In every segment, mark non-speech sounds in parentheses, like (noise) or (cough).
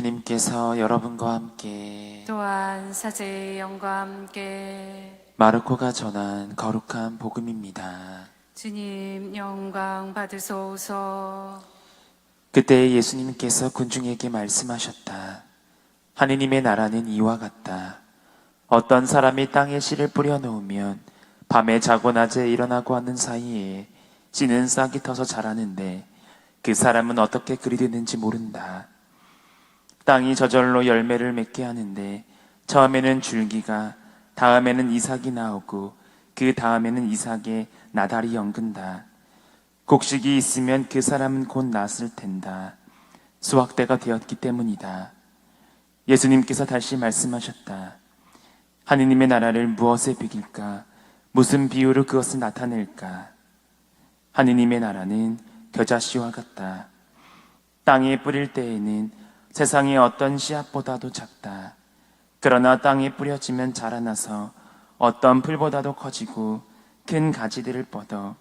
주님께서 여러분과 함께 또한 사제의 영과 함께 마르코가 전한 거룩한 복음입니다. 주님 영광 받으소서 그때 예수님께서 군중에게 말씀하셨다. 하느님의 나라는 이와 같다. 어떤 사람이 땅에 씨를 뿌려 놓으면 밤에 자고 낮에 일어나고 하는 사이에 씨는 싹이 터서 자라는데 그 사람은 어떻게 그리 되는지 모른다. 땅이 저절로 열매를 맺게 하는데 처음에는 줄기가 다음에는 이삭이 나오고 그 다음에는 이삭에 나달이 연근다. 곡식이 있으면 그 사람은 곧 낫을 텐다. 수확대가 되었기 때문이다. 예수님께서 다시 말씀하셨다. 하느님의 나라를 무엇에 비길까? 무슨 비유로 그것을 나타낼까? 하느님의 나라는 겨자씨와 같다. 땅에 뿌릴 때에는 세상의 어떤 씨앗보다도 작다. 그러나 땅에 뿌려지면 자라나서 어떤 풀보다도 커지고 큰 가지들을 뻗어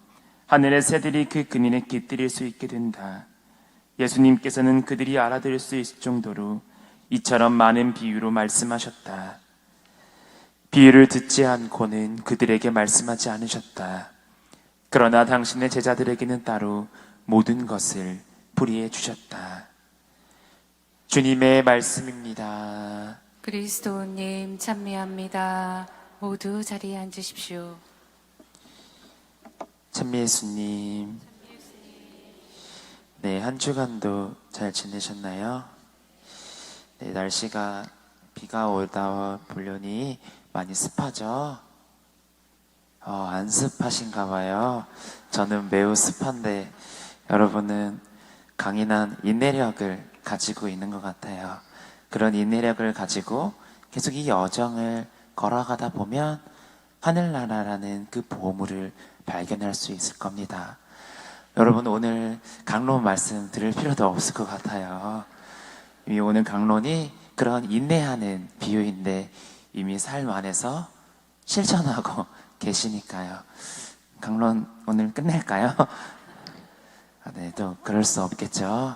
하늘의 새들이 그 그늘에 깃들일 수 있게 된다. 예수님께서는 그들이 알아들을 수 있을 정도로 이처럼 많은 비유로 말씀하셨다. 비유를 듣지 않고는 그들에게 말씀하지 않으셨다. 그러나 당신의 제자들에게는 따로 모든 것을 불이해 주셨다. 주님의 말씀입니다. 그리스도님 찬미합니다 모두 자리에 앉으십시오 찬미 예수님. 네, 한 주간도 잘 지내셨나요? 네, 날씨가 비가 오다 보려니 많이 습하죠? 어, 안 습하신가 봐요. 저는 매우 습한데 여러분은 강인한 인내력을 가지고 있는 것 같아요. 그런 인내력을 가지고 계속 이 여정을 걸어가다 보면 하늘나라라는 그 보물을 발견할 수 있을 겁니다. 여러분 오늘 강론 말씀 들을 필요도 없을 것 같아요. 이미 오늘 강론이 그런 인내하는 비유인데 이미 삶 안에서 실천하고 (laughs) 계시니까요. 강론 오늘 끝낼까요? (laughs) 아, 네, 또 그럴 수 없겠죠.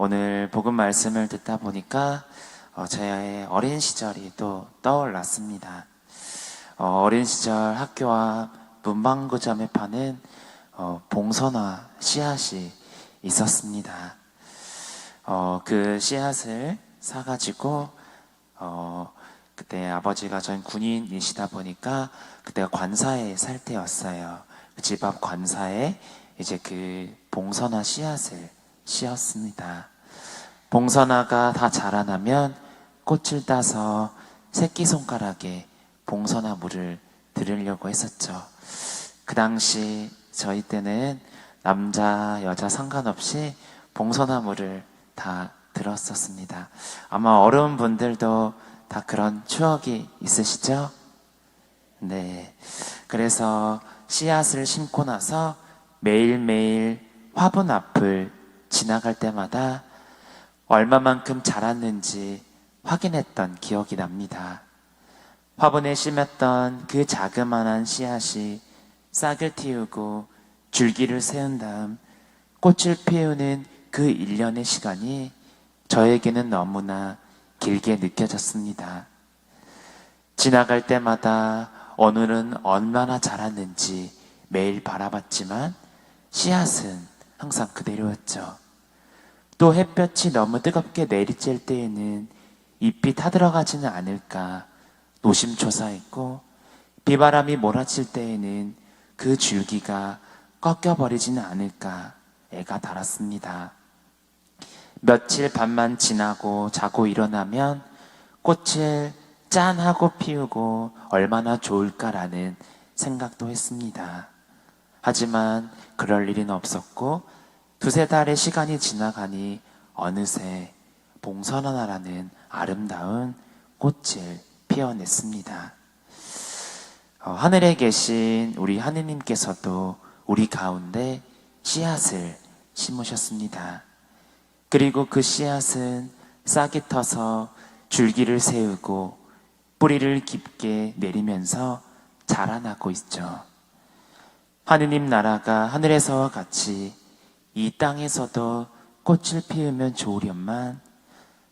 네, 오늘 복음 말씀을 듣다 보니까 어, 저의 어린 시절이 또 떠올랐습니다. 어, 어린 시절 학교 앞 문방구점에 파는 어, 봉선화 씨앗이 있었습니다. 어, 그 씨앗을 사가지고 어, 그때 아버지가 전 군인이시다 보니까 그때가 관사에 살 때였어요. 그 집 앞 관사에 이제 그 봉선화 씨앗을 씌었습니다. 봉선화가 다 자라나면 꽃을 따서 새끼손가락에 봉선화 물을 드리려고 했었죠. 그 당시 저희 때는 남자, 여자 상관없이 봉선화 물을 다 들었었습니다. 아마 어른분들도 다 그런 추억이 있으시죠? 네. 그래서 씨앗을 심고 나서 매일매일 화분 앞을 지나갈 때마다 얼마만큼 자랐는지 확인했던 기억이 납니다. 화분에 심었던 그 자그마한 씨앗이 싹을 틔우고 줄기를 세운 다음 꽃을 피우는 그 일련의 시간이 저에게는 너무나 길게 느껴졌습니다. 지나갈 때마다 오늘은 얼마나 자랐는지 매일 바라봤지만 씨앗은 항상 그대로였죠. 또 햇볕이 너무 뜨겁게 내리쬐을 때에는 잎이 타들어가지는 않을까 노심초사했고 비바람이 몰아칠 때에는 그 줄기가 꺾여버리지는 않을까 애가 달았습니다. 며칠 밤만 지나고 자고 일어나면 꽃을 짠 하고 피우고 얼마나 좋을까라는 생각도 했습니다. 하지만 그럴 일은 없었고 두세 달의 시간이 지나가니 어느새 봉선화라는 아름다운 꽃을 피어냈습니다. 어, 하늘에 계신 우리 하느님께서도 우리 가운데 씨앗을 심으셨습니다. 그리고 그 씨앗은 싹이 터서 줄기를 세우고 뿌리를 깊게 내리면서 자라나고 있죠. 하느님 나라가 하늘에서와 같이 이 땅에서도 꽃을 피우면 좋으련만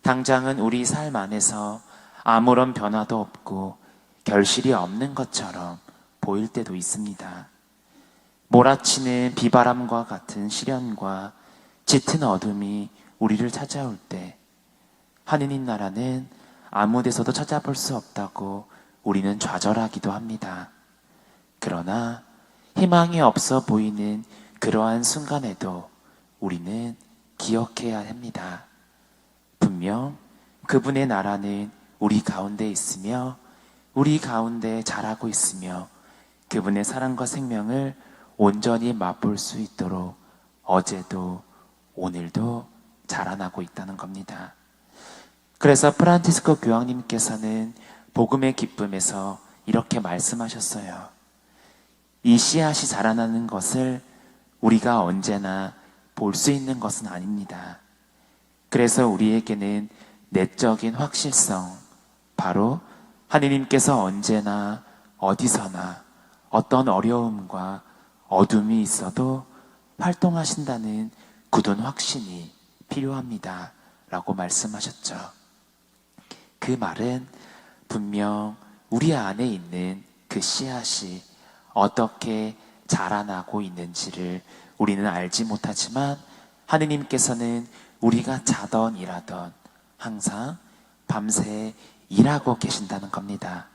당장은 우리 삶 안에서 아무런 변화도 없고 결실이 없는 것처럼 보일 때도 있습니다. 몰아치는 비바람과 같은 시련과 짙은 어둠이 우리를 찾아올 때 하느님 나라는 아무 데서도 찾아볼 수 없다고 우리는 좌절하기도 합니다. 그러나 희망이 없어 보이는 그러한 순간에도 우리는 기억해야 합니다. 분명 그분의 나라는 우리 가운데 있으며 우리 가운데 자라고 있으며 그분의 사랑과 생명을 온전히 맛볼 수 있도록 어제도 오늘도 자라나고 있다는 겁니다. 그래서 프란티스코 교황님께서는 복음의 기쁨에서 이렇게 말씀하셨어요. 이 씨앗이 자라나는 것을 우리가 언제나 볼 수 있는 것은 아닙니다. 그래서 우리에게는 내적인 확실성, 바로 하느님께서 언제나 어디서나 어떤 어려움과 어둠이 있어도 활동하신다는 굳은 확신이 필요합니다. 라고 말씀하셨죠. 그 말은 분명 우리 안에 있는 그 씨앗이 어떻게 자라나고 있는지를 우리는 알지 못하지만 하느님께서는 우리가 자던 일하던 항상 밤새 일하고 계신다는 겁니다.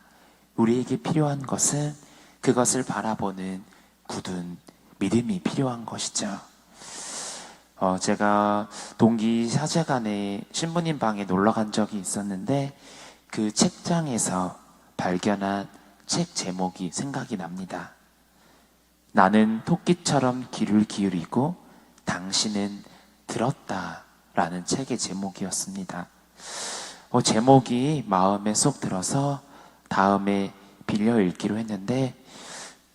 우리에게 필요한 것은 그것을 바라보는 굳은 믿음이 필요한 것이죠. 어, 제가 동기 사제관에 신부님 방에 놀러 간 적이 있었는데 그 책장에서 발견한 책 제목이 생각이 납니다. 나는 토끼처럼 귀를 기울이고 당신은 들었다 라는 책의 제목이었습니다. 어, 제목이 마음에 쏙 들어서 다음에 빌려 읽기로 했는데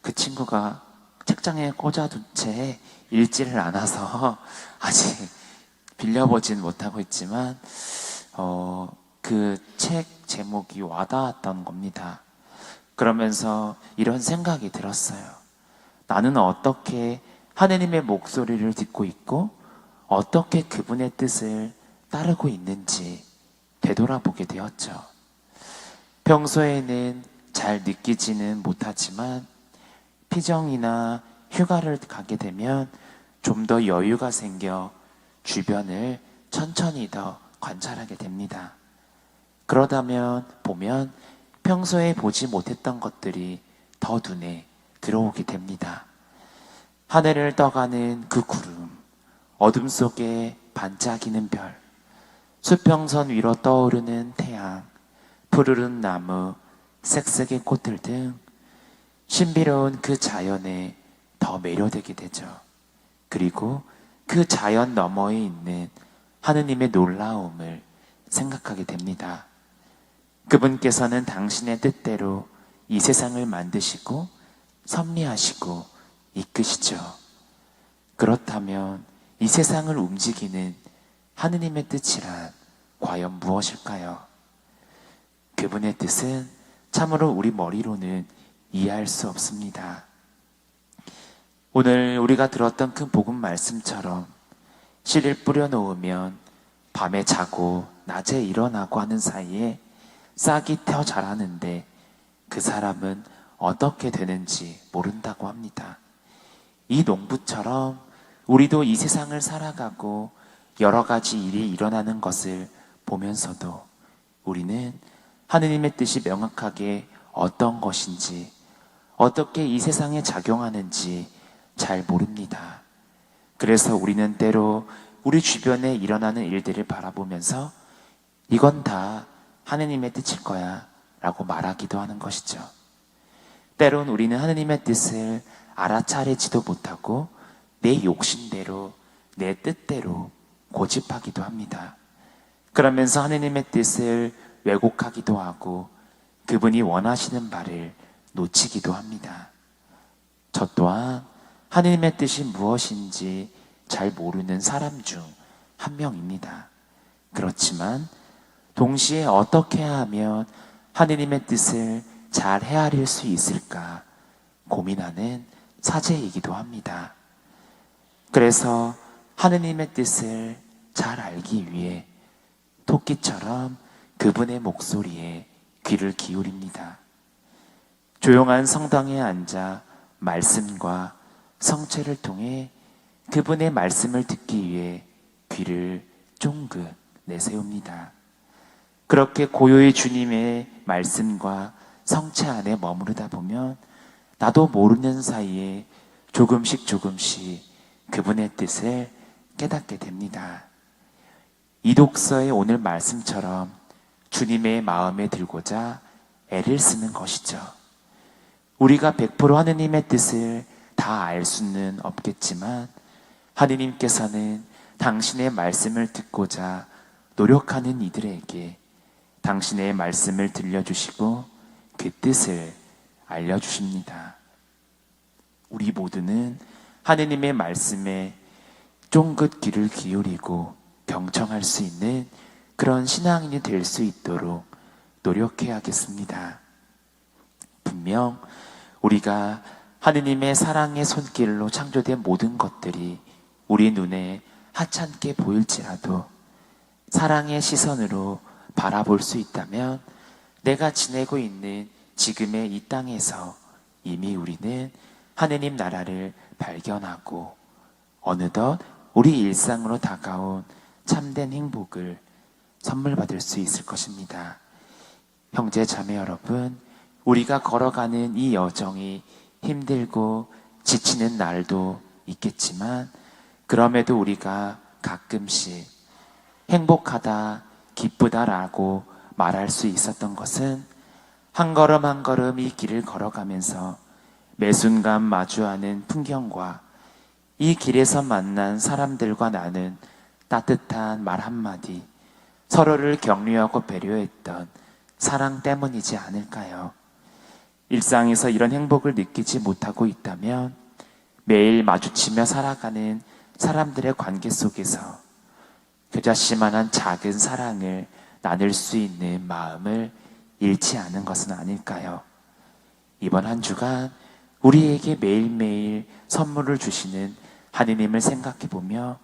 그 친구가 책장에 꽂아둔 채 읽지를 않아서 (laughs) 아직 빌려보진 못하고 있지만 어, 그 책 제목이 와닿았던 겁니다. 그러면서 이런 생각이 들었어요. 나는 어떻게 하느님의 목소리를 듣고 있고 어떻게 그분의 뜻을 따르고 있는지 되돌아보게 되었죠. 평소에는 잘 느끼지는 못하지만 피정이나 휴가를 가게 되면 좀 더 여유가 생겨 주변을 천천히 더 관찰하게 됩니다. 그러다면 보면 평소에 보지 못했던 것들이 더 눈에 들어오게 됩니다. 하늘을 떠가는 그 구름, 어둠 속에 반짝이는 별, 수평선 위로 떠오르는 태양, 푸르른 나무, 색색의 꽃들 등 신비로운 그 자연에 더 매료되게 되죠. 그리고 그 자연 너머에 있는 하느님의 놀라움을 생각하게 됩니다. 그분께서는 당신의 뜻대로 이 세상을 만드시고 섭리하시고 이끄시죠. 그렇다면 이 세상을 움직이는 하느님의 뜻이란 과연 무엇일까요? 그분의 뜻은 참으로 우리 머리로는 이해할 수 없습니다. 오늘 우리가 들었던 그 복음 말씀처럼 씨를 뿌려 놓으면 밤에 자고 낮에 일어나고 하는 사이에 싹이 터 자라는데 그 사람은 어떻게 되는지 모른다고 합니다. 이 농부처럼 우리도 이 세상을 살아가고 여러 가지 일이 일어나는 것을 보면서도 우리는 하느님의 뜻이 명확하게 어떤 것인지 어떻게 이 세상에 작용하는지 잘 모릅니다. 그래서 우리는 때로 우리 주변에 일어나는 일들을 바라보면서 이건 다 하느님의 뜻일 거야 라고 말하기도 하는 것이죠. 때론 우리는 하느님의 뜻을 알아차리지도 못하고 내 욕심대로 내 뜻대로 고집하기도 합니다. 그러면서 하느님의 뜻을 왜곡하기도 하고 그분이 원하시는 바를 놓치기도 합니다. 저 또한 하느님의 뜻이 무엇인지 잘 모르는 사람 중 한 명입니다. 그렇지만 동시에 어떻게 하면 하느님의 뜻을 잘 헤아릴 수 있을까 고민하는 사제이기도 합니다. 그래서 하느님의 뜻을 잘 알기 위해 토끼처럼 그분의 목소리에 귀를 기울입니다. 조용한 성당에 앉아 말씀과 성체를 통해 그분의 말씀을 듣기 위해 귀를 쫑긋 내세웁니다. 그렇게 고요히 주님의 말씀과 성체 안에 머무르다 보면 나도 모르는 사이에 조금씩 조금씩 그분의 뜻을 깨닫게 됩니다. 이 독서의 오늘 말씀처럼 주님의 마음에 들고자 애를 쓰는 것이죠. 우리가 100% 하느님의 뜻을 다 알 수는 없겠지만 하느님께서는 당신의 말씀을 듣고자 노력하는 이들에게 당신의 말씀을 들려주시고 그 뜻을 알려주십니다. 우리 모두는 하느님의 말씀에 쫑긋 귀를 기울이고 경청할 수 있는 그런 신앙인이 될 수 있도록 노력해야겠습니다. 분명 우리가 하느님의 사랑의 손길로 창조된 모든 것들이 우리 눈에 하찮게 보일지라도 사랑의 시선으로 바라볼 수 있다면 내가 지내고 있는 지금의 이 땅에서 이미 우리는 하느님 나라를 발견하고 어느덧 우리 일상으로 다가온 참된 행복을 선물 받을 수 있을 것입니다. 형제 자매 여러분, 우리가 걸어가는 이 여정이 힘들고 지치는 날도 있겠지만 그럼에도 우리가 가끔씩 행복하다, 기쁘다라고 말할 수 있었던 것은 한 걸음 한 걸음 이 길을 걸어가면서 매 순간 마주하는 풍경과 이 길에서 만난 사람들과 나는 따뜻한 말 한마디, 서로를 격려하고 배려했던 사랑 때문이지 않을까요? 일상에서 이런 행복을 느끼지 못하고 있다면 매일 마주치며 살아가는 사람들의 관계 속에서 겨자씨만한 작은 사랑을 나눌 수 있는 마음을 잃지 않은 것은 아닐까요? 이번 한 주간 우리에게 매일매일 선물을 주시는 하느님을 생각해 보며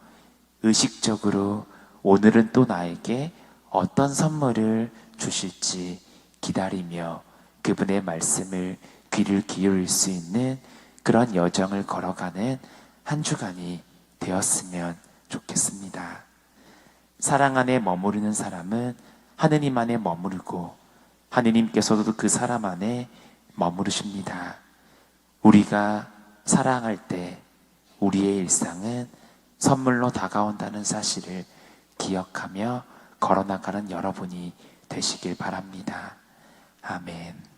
의식적으로 오늘은 또 나에게 어떤 선물을 주실지 기다리며 그분의 말씀을 귀를 기울일 수 있는 그런 여정을 걸어가는 한 주간이 되었으면 좋겠습니다. 사랑 안에 머무르는 사람은 하느님 안에 머무르고 하느님께서도 그 사람 안에 머무르십니다. 우리가 사랑할 때 우리의 일상은 선물로 다가온다는 사실을 기억하며 걸어나가는 여러분이 되시길 바랍니다. 아멘.